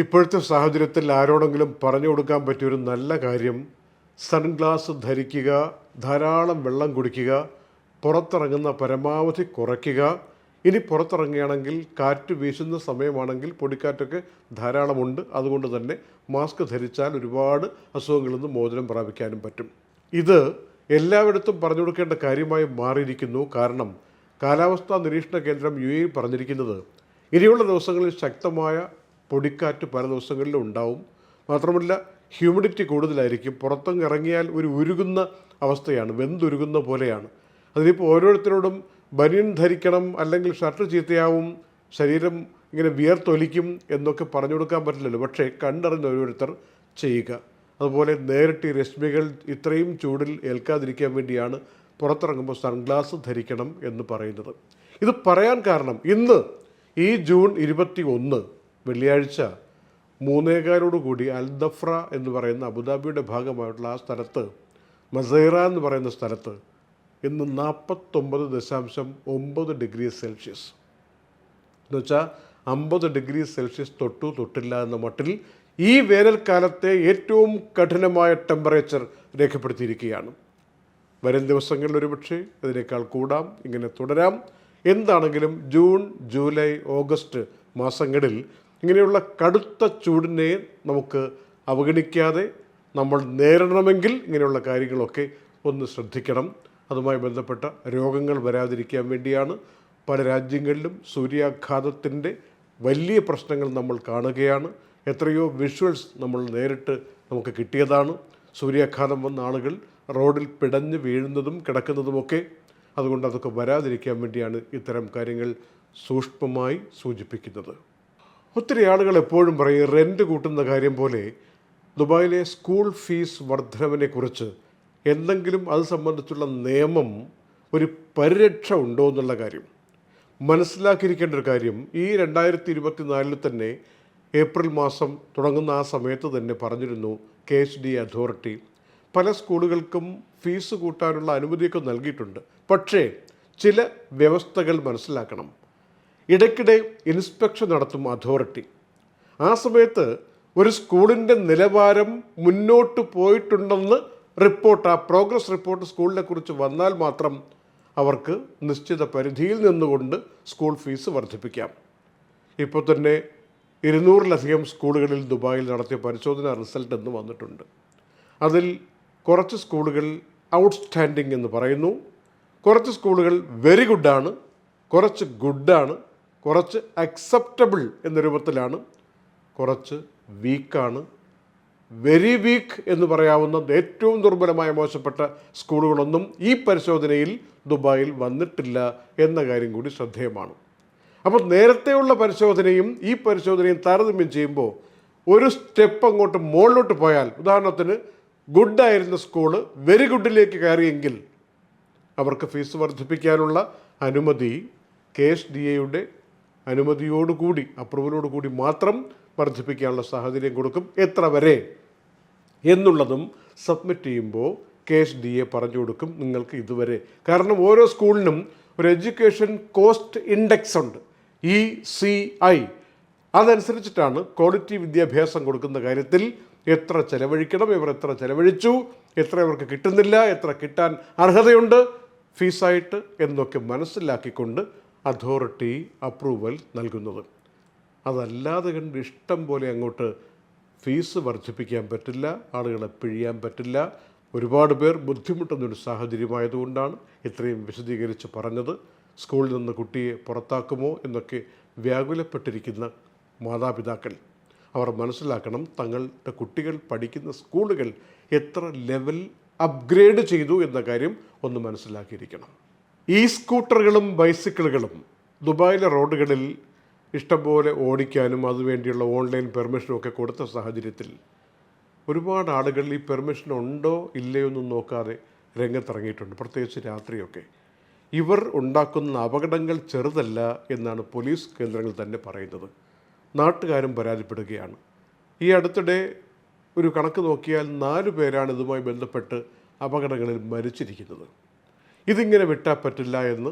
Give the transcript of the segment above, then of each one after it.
ഇപ്പോഴത്തെ സാഹചര്യത്തിൽ ആരോടെങ്കിലും പറഞ്ഞു കൊടുക്കാൻ പറ്റിയൊരു നല്ല കാര്യം സൺഗ്ലാസ് ധരിക്കുക ധാരാളം വെള്ളം കുടിക്കുക പുറത്തിറങ്ങുന്ന പരമാവധി കുറയ്ക്കുക. ഇനി പുറത്തിറങ്ങുകയാണെങ്കിൽ കാറ്റ് വീശുന്ന സമയമാണെങ്കിൽ പൊടിക്കാറ്റൊക്കെ ധാരാളമുണ്ട്. അതുകൊണ്ട് തന്നെ മാസ്ക് ധരിച്ചാൽ ഒരുപാട് അസുഖങ്ങളിൽ നിന്ന് മോചനം പ്രാപിക്കാനും പറ്റും. ഇത് എല്ലായിടത്തും പറഞ്ഞു കൊടുക്കേണ്ട കാര്യമായി മാറിയിരിക്കുന്നു. കാരണം കാലാവസ്ഥാ നിരീക്ഷണ കേന്ദ്രം യു എ പറഞ്ഞിരിക്കുന്നത് ഇനിയുള്ള ദിവസങ്ങളിൽ ശക്തമായ പൊടിക്കാറ്റ് പല ദിവസങ്ങളിലും ഉണ്ടാവും. മാത്രമല്ല ഹ്യൂമിഡിറ്റി കൂടുതലായിരിക്കും. പുറത്തങ്ങ് ഇറങ്ങിയാൽ ഒരു ഉരുകുന്ന അവസ്ഥയാണ് വെന്തുരുകുന്ന പോലെയാണ്. അതിനിപ്പോൾ ഓരോരുത്തരോടും ബനിയൻ ധരിക്കണം അല്ലെങ്കിൽ ഷർട്ട് ചീത്തയാവും ശരീരം ഇങ്ങനെ വിയർത്തൊലിക്കും എന്നൊക്കെ പറഞ്ഞു കൊടുക്കാൻ പറ്റില്ലല്ലോ. പക്ഷേ കണ്ടറിഞ്ഞ ഓരോരുത്തർ ചെയ്യുക. അതുപോലെ നേരിട്ട് ഈ രശ്മികൾ ഇത്രയും ചൂടിൽ ഏൽക്കാതിരിക്കാൻ വേണ്ടിയാണ് പുറത്തിറങ്ങുമ്പോൾ സൺഗ്ലാസ് ധരിക്കണം എന്ന് പറയുന്നത്. ഇത് പറയാൻ കാരണം ഇന്ന് ഈ ജൂൺ ഇരുപത്തി ഒന്ന് വെള്ളിയാഴ്ച മൂന്നേകാലോടുകൂടി അൽദഫ്ര എന്ന് പറയുന്ന അബുദാബിയുടെ ഭാഗമായിട്ടുള്ള ആ സ്ഥലത്ത് മസൈറ എന്ന് പറയുന്ന സ്ഥലത്ത് ഇന്ന് നാൽപ്പത്തൊമ്പത് ദശാംശം ഒമ്പത് ഡിഗ്രി സെൽഷ്യസ്. എന്നുവെച്ചാൽ അമ്പത് ഡിഗ്രി സെൽഷ്യസ് തൊട്ടു തൊട്ടില്ല എന്ന മട്ടിൽ ഈ വേനൽക്കാലത്തെ ഏറ്റവും കഠിനമായ ടെമ്പറേച്ചർ രേഖപ്പെടുത്തിയിരിക്കുകയാണ്. വരും ദിവസങ്ങളിൽ ഒരുപക്ഷെ അതിനേക്കാൾ കൂടാം ഇങ്ങനെ തുടരാം. എന്താണെങ്കിലും ജൂൺ ജൂലൈ ഓഗസ്റ്റ് മാസങ്ങളിൽ ഇങ്ങനെയുള്ള കടുത്ത ചൂടിനെ നമുക്ക് അവഗണിക്കാതെ നമ്മൾ നേരിടണമെങ്കിൽ ഇങ്ങനെയുള്ള കാര്യങ്ങളൊക്കെ ഒന്ന് ശ്രദ്ധിക്കണം. അതുമായി ബന്ധപ്പെട്ട രോഗങ്ങൾ വരാതിരിക്കാൻ വേണ്ടിയാണ് പല രാജ്യങ്ങളിലും സൂര്യാഘാതത്തിന്റെ വലിയ പ്രശ്നങ്ങൾ നമ്മൾ കാണുകയാണ്. എത്രയോ വിഷ്വൽസ് നമ്മൾ നേരിട്ട് നമുക്ക് കിട്ടിയതാണ്. സൂര്യാഘാതം വന്ന ആളുകൾ റോഡിൽ പിടഞ്ഞ് വീഴുന്നതും കിടക്കുന്നതുമൊക്കെ അതുകൊണ്ട് അതൊക്കെ വരാതിരിക്കാൻ വേണ്ടിയാണ് ഇത്തരം കാര്യങ്ങൾ സൂക്ഷ്മമായി സൂചിപ്പിക്കുന്നത്. ഒത്തിരി ആളുകൾ എപ്പോഴും പറയും റെന്റ് കൂട്ടുന്ന കാര്യം പോലെ ദുബായിലെ സ്കൂൾ ഫീസ് വർധനവിനെക്കുറിച്ച് എന്തെങ്കിലും അത് സംബന്ധിച്ചുള്ള നിയമം ഒരു പരിരക്ഷ ഉണ്ടോ എന്നുള്ള കാര്യം. മനസ്സിലാക്കിയിരിക്കേണ്ട ഒരു കാര്യം ഈ രണ്ടായിരത്തി ഇരുപത്തിനാലിൽ തന്നെ ഏപ്രിൽ മാസം തുടങ്ങുന്ന ആ സമയത്ത് തന്നെ പറഞ്ഞിരുന്നു കെ എച്ച് ഡി അതോറിറ്റി. പല സ്കൂളുകൾക്കും ഫീസ് കൂട്ടാനുള്ള അനുമതിയൊക്കെ നൽകിയിട്ടുണ്ട്. പക്ഷേ ചില വ്യവസ്ഥകൾ മനസ്സിലാക്കണം. ഇടയ്ക്കിടെ ഇൻസ്പെക്ഷൻ നടത്തും അതോറിറ്റി. ആ സമയത്ത് ഒരു സ്കൂളിന്റെ നിലവാരം മുന്നോട്ട് പോയിട്ടുണ്ടെന്ന് റിപ്പോർട്ട് ആ പ്രോഗ്രസ് റിപ്പോർട്ട് സ്കൂളിനെ കുറിച്ച് വന്നാൽ മാത്രം അവർക്ക് നിശ്ചിത പരിധിയിൽ നിന്നുകൊണ്ട് സ്കൂൾ ഫീസ് വർദ്ധിപ്പിക്കാം. ഇപ്പോൾ തന്നെ ഇരുന്നൂറിലധികം സ്കൂളുകളിൽ ദുബായിൽ നടത്തിയ പരിശോധന റിസൾട്ട് എന്ന് വന്നിട്ടുണ്ട്. അതിൽ കുറച്ച് സ്കൂളുകൾ ഔട്ട്സ്റ്റാൻഡിംഗ് എന്ന് പറയുന്നു. കുറച്ച് സ്കൂളുകൾ വെരി ഗുഡാണ് കുറച്ച് ഗുഡാണ് കുറച്ച് അക്സെപ്റ്റബിൾ എന്ന രൂപത്തിലാണ് കുറച്ച് വീക്കാണ് വെരി വീക്ക് എന്ന് പറയാവുന്ന ഏറ്റവും ദുർബലമായ മോശപ്പെട്ട സ്കൂളുകളൊന്നും ഈ പരിശോധനയിൽ ദുബായിൽ വന്നിട്ടില്ല എന്ന കാര്യം കൂടി ശ്രദ്ധേയമാണ്. അപ്പോൾ നേരത്തെയുള്ള പരിശോധനയും ഈ പരിശോധനയും താരതമ്യം ചെയ്യുമ്പോൾ ഒരു സ്റ്റെപ്പ് അങ്ങോട്ട് മുകളിലോട്ട് പോയാൽ ഉദാഹരണത്തിന് ഗുഡായിരുന്ന സ്കൂൾ വെരി ഗുഡിലേക്ക് കയറിയെങ്കിൽ അവർക്ക് ഫീസ് വർദ്ധിപ്പിക്കാനുള്ള അനുമതി കെ എസ് ഡി എയുടെ അനുമതിയോടുകൂടി അപ്രൂവലോടുകൂടി മാത്രം വർദ്ധിപ്പിക്കാനുള്ള സാഹചര്യം കൊടുക്കും. എത്ര വരെ? എന്നുള്ളതും സബ്മിറ്റ് ചെയ്യുമ്പോൾ കെ എസ് ഡി എ പറഞ്ഞു കൊടുക്കും നിങ്ങൾക്ക് ഇതുവരെ. കാരണം ഓരോ സ്കൂളിനും ഒരു എഡ്യൂക്കേഷൻ കോസ്റ്റ് ഇൻഡെക്സ് ഉണ്ട്. E C I. അതനുസരിച്ചിട്ടാണ് ക്വാളിറ്റി വിദ്യാഭ്യാസം കൊടുക്കുന്ന കാര്യത്തിൽ എത്ര ചെലവഴിക്കണം ഇവർ എത്ര ചെലവഴിച്ചു എത്ര ഇവർക്ക് കിട്ടുന്നില്ല എത്ര കിട്ടാൻ അർഹതയുണ്ട് ഫീസായിട്ട് എന്നൊക്കെ മനസ്സിലാക്കിക്കൊണ്ട് അതോറിറ്റി അപ്രൂവൽ നൽകുന്നത്. അതല്ലാതെ കണ്ട് ഇഷ്ടം പോലെ അങ്ങോട്ട് ഫീസ് വർദ്ധിപ്പിക്കാൻ പറ്റില്ല ആളുകളെ പിഴിയാൻ പറ്റില്ല. ഒരുപാട് പേർ ബുദ്ധിമുട്ടുന്നൊരു സാഹചര്യമായതുകൊണ്ടാണ് ഇത്രയും വിശദീകരിച്ച് പറഞ്ഞത്. സ്കൂളിൽ നിന്ന് കുട്ടിയെ പുറത്താക്കുമോ എന്നൊക്കെ വ്യാകുലപ്പെട്ടിരിക്കുന്ന മാതാപിതാക്കൾ. അവർ മനസ്സിലാക്കണം തങ്ങളുടെ കുട്ടികൾ പഠിക്കുന്ന സ്കൂളുകൾ എത്ര ലെവൽ അപ്ഗ്രേഡ് ചെയ്തു എന്ന കാര്യം ഒന്ന് മനസ്സിലാക്കിയിരിക്കണം. ഈ സ്കൂട്ടറുകളും ബൈസിക്കിളുകളും ദുബായിലെ റോഡുകളിൽ ഇഷ്ടംപോലെ ഓടിക്കാനും അതുവേണ്ടിയുള്ള ഓൺലൈൻ പെർമിഷനും ഒക്കെ കൊടുത്ത സാഹചര്യത്തിൽ ഒരുപാട് ആളുകൾ ഈ പെർമിഷൻ ഉണ്ടോ ഇല്ലയോ എന്നും നോക്കാതെ രംഗത്തിറങ്ങിയിട്ടുണ്ട്. പ്രത്യേകിച്ച് രാത്രിയൊക്കെ. ഇവർ ഉണ്ടാക്കുന്ന അപകടങ്ങൾ ചെറുതല്ല എന്നാണ് പോലീസ് കേന്ദ്രങ്ങൾ തന്നെ പറയുന്നത്. നാട്ടുകാരും പരാതിപ്പെടുകയാണ്. ഈ അടുത്തിടെ ഒരു കണക്ക് നോക്കിയാൽ നാല് പേരാണ് ഇതുമായി ബന്ധപ്പെട്ട് അപകടങ്ങളിൽ മരിച്ചിരിക്കുന്നത്. ഇതിങ്ങനെ വിട്ടാൽ പറ്റില്ല എന്ന്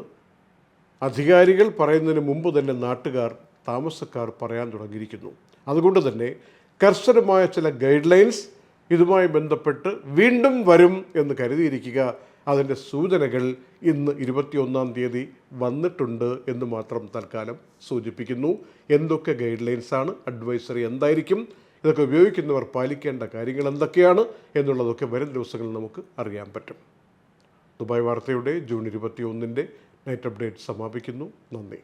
അധികാരികൾ പറയുന്നതിന് മുമ്പ് തന്നെ നാട്ടുകാർ താമസക്കാർ പറയാൻ തുടങ്ങിയിരിക്കുന്നു. അതുകൊണ്ട് തന്നെ കർശനമായ ചില ഗൈഡ് ലൈൻസ് ഇതുമായി ബന്ധപ്പെട്ട് വീണ്ടും വരും എന്ന് കരുതിയിരിക്കുക. അതിന്റെ സൂചനകൾ ഇന്ന് ഇരുപത്തിയൊന്നാം തീയതി വന്നിട്ടുണ്ട് എന്ന് മാത്രം തൽക്കാലം സൂചിപ്പിക്കുന്നു. എന്തൊക്കെ ഗൈഡ് ലൈൻസാണ് അഡ്വൈസറി എന്തായിരിക്കും ഇതൊക്കെ ഉപയോഗിക്കുന്നവർ പാലിക്കേണ്ട കാര്യങ്ങൾ എന്തൊക്കെയാണ് എന്നുള്ളതൊക്കെ വരും ദിവസങ്ങളിൽ നമുക്ക് അറിയാൻ പറ്റും. ദുബായ് വാർത്തയുടെ ജൂൺ ഇരുപത്തിയൊന്നിന്റെ നൈറ്റ് അപ്ഡേറ്റ് സമാപിക്കുന്നു. നന്ദി.